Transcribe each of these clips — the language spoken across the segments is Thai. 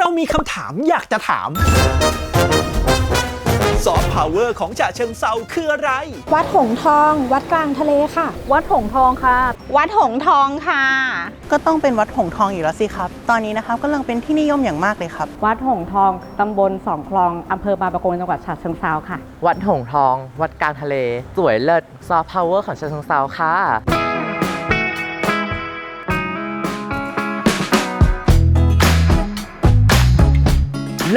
เรามีคำถามอยากจะถาม ซอฟต์พาวเวอร์ของจ่าเชิงเซาคืออะไร วัดหงส์ทอง วัดกลางทะเลค่ะ วัดหงส์ทองค่ะ วัดหงส์ทองค่ะ ก็ต้องเป็นวัดหงส์ทองอยู่แล้วสิครับ ตอนนี้นะครับกำลังเป็นที่นิยมอย่างมากเลยครับ วัดหงส์ทอง ตำบลสองคลองอำเภอบางปะกงจังหวัดฉะเชิงเทราค่ะ วัดหงส์ทอง วัดกลางทะเล สวยเลิศ ซอฟต์พาวเวอร์ของเชิงเซาค่ะ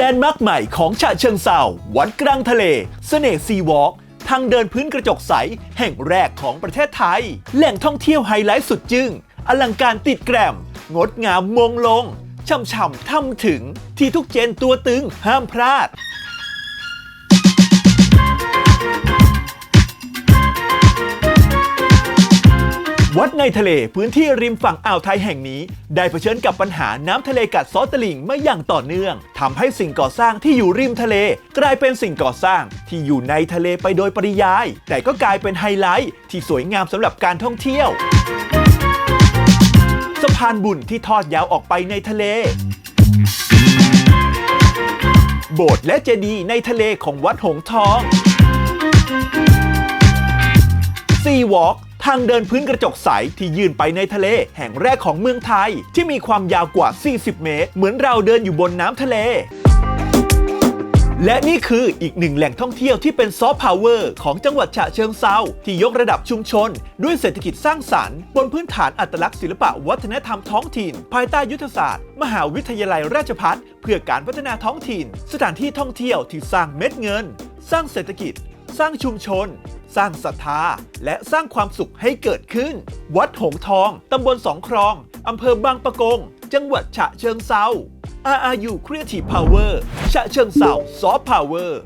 ลนด์มาร์คใหม่ของฉะเชิงเซาวัดกลางทะเลเสน่ห์ซีวอล์กทางเดินพื้นกระจกใส แห่งแรกของประเทศไทย แหล่งท่องเที่ยวไฮไลท์สุดจึง้งอลังการติดแกรม งดงามมงลงช่ำๆทำถึงที่ทุกเจนตัวตึงห้ามพลาด วัดในทะเลพื้นที่ริมฝั่งอ่าวไทยแห่งนี้ ได้เผชิญกับปัญหาน้ำทะเลกัดซอตลิงมาอย่างต่อเนื่องทำให้สิ่งก่อสร้างที่อยู่ริมทะเล กลายเป็นสิ่งก่อสร้างที่อยู่ในทะเลไปโดยปริยาย แต่ก็กลายเป็นไฮไลท์ที่สวยงามสำหรับการท่องเที่ยวสะพานบุญที่ทอดยาวออกไปในทะเล โบสถ์และเจดีย์ในทะเลของวัดหงทองซีวอล์ก ทางเดินพื้นกระจกใสที่ยื่นไปในทะเล แห่งแรกของเมืองไทย ที่มีความยาวกว่า 40 เมตร เหมือนเราเดินอยู่บนน้ำทะเลและนี่คืออีกหนึ่งแหล่งท่องเที่ยวที่เป็นซอฟต์พาวเวอร์ของจังหวัดฉะเชิงเซาที่ยกระดับชุมชน ด้วยเศรษฐกิจสร้างสรรค์ บนพื้นฐานอัตลักษณ์ศิลปะวัฒนธรรมท้องถิ่น ภายใต้ยุทธศาสตร์ มหาวิทยาลัยราชภัฏเพื่อการพัฒนาท้องถิ่น สถานที่ท่องเที่ยวที่สร้างเม็ดเงิน สร้างเศรษฐกิจ สร้างชุมชน สร้างศรัทธา และสร้างความสุขให้เกิดขึ้น วัดหงทอง ตำบลสองครอง อำเภอบางปะกง จังหวัดฉะเชิงเซา RRU Creative Power ฉะเชิงเซาซอว์พาวเวอร์